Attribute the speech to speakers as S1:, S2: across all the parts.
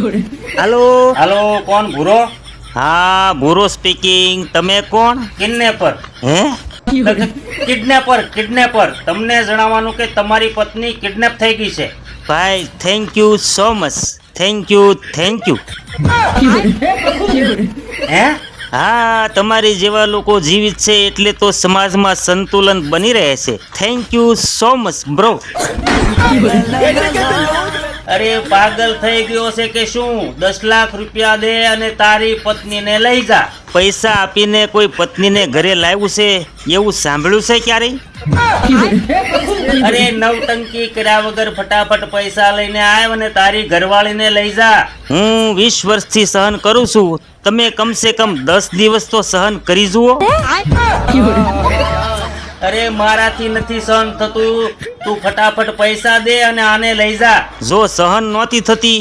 S1: હાલો.
S2: હાલો કોણ? ભૂરો?
S1: હા ભૂરો સ્પીકિંગ તમે કોણ?
S2: કિડનેપર.
S1: હે?
S2: Kidnapper kidnapper. તમને જણાવવાનું કે તમારી પત્ની કિડનેપ થઈ ગઈ છે.
S1: ભાઈ thank you so much thank you thank you
S2: હે?
S1: હા તમારી જેવા લોકો જીવિત છે એટલે તો સમાજમાં સંતુલન બની રહે છે. Thank you so much bro
S2: અરે પાગલ થઈ ગયો છે કે શું? દસ લાખ રૂપિયા દે અને તારી પત્નીને લઈ જા.
S1: પૈસા આપીને કોઈ પત્નીને ઘરે લાવ્યું છે? એવું સાંભળ્યું છે ક્યારેય?
S2: અરે નવટંકી કર્યા વગર ફટાફટ પૈસા લઈને આવ અને તારી ઘરવાળીને લઈ જા.
S1: હું વીસ વર્ષથી સહન કરું છું. તમે કમસે કમ દસ દિવસ તો સહન કરી જુઓ.
S2: અરે મારાથી નથી સહન થતું. તું ફટાફટ પૈસા દે અને આને લઈ જા.
S1: જો સહન નહોતી થતી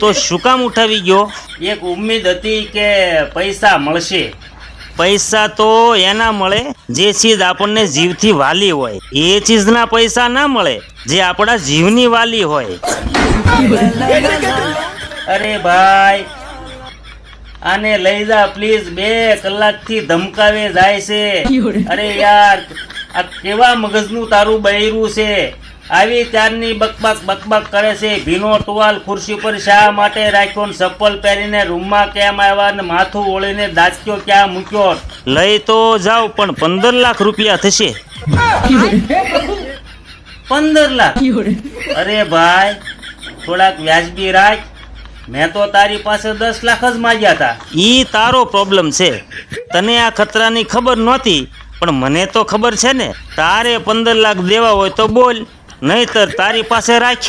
S1: તો શું કામ ઉઠાવી ગયો?
S2: એક ઉમ્મીદ હતી કે પૈસા મળશે.
S1: પૈસા તો એના મળે જે ચીજ આપણને જીવથી વાલી હોય. એ ચીજના પૈસા ના મળે જે આપણા જીવની વાલી હોય.
S2: અરે ભાઈ આને લઈ જા પ્લીઝ. બે કલાકથી ધમકાવે જાય છે. અરે યાર આ કેવા મગજનું તારું બૈરું છે? આવી ત્યારની બકબક બકબક કરે છે. ભીનો ટુવાલ ખુરશી પર શા માટે રાખ્યો ને ચપ્પલ પહેરીને રૂમમાં કેમ આવ્યા ને માથું ઓળીને દાંત્યો ક્યાં મૂક્યો?
S1: લઈ તો જાવ પણ પંદર લાખ રૂપિયા થશે.
S2: પંદર લાખ? અરે ભાઈ થોડાક વ્યાજબી રાખ. મેં તો તારી પાસે દસ લાખ જ માગ્યા હતા.
S1: ઈ તારો પ્રોબ્લેમ છે. તને આ ખતરાની ખબર નહોતી પણ મને તો ખબર છે ને, તારે પંદર લાખ દેવા હોય તો બોલ, નહીતર તારી પાસે રાખ.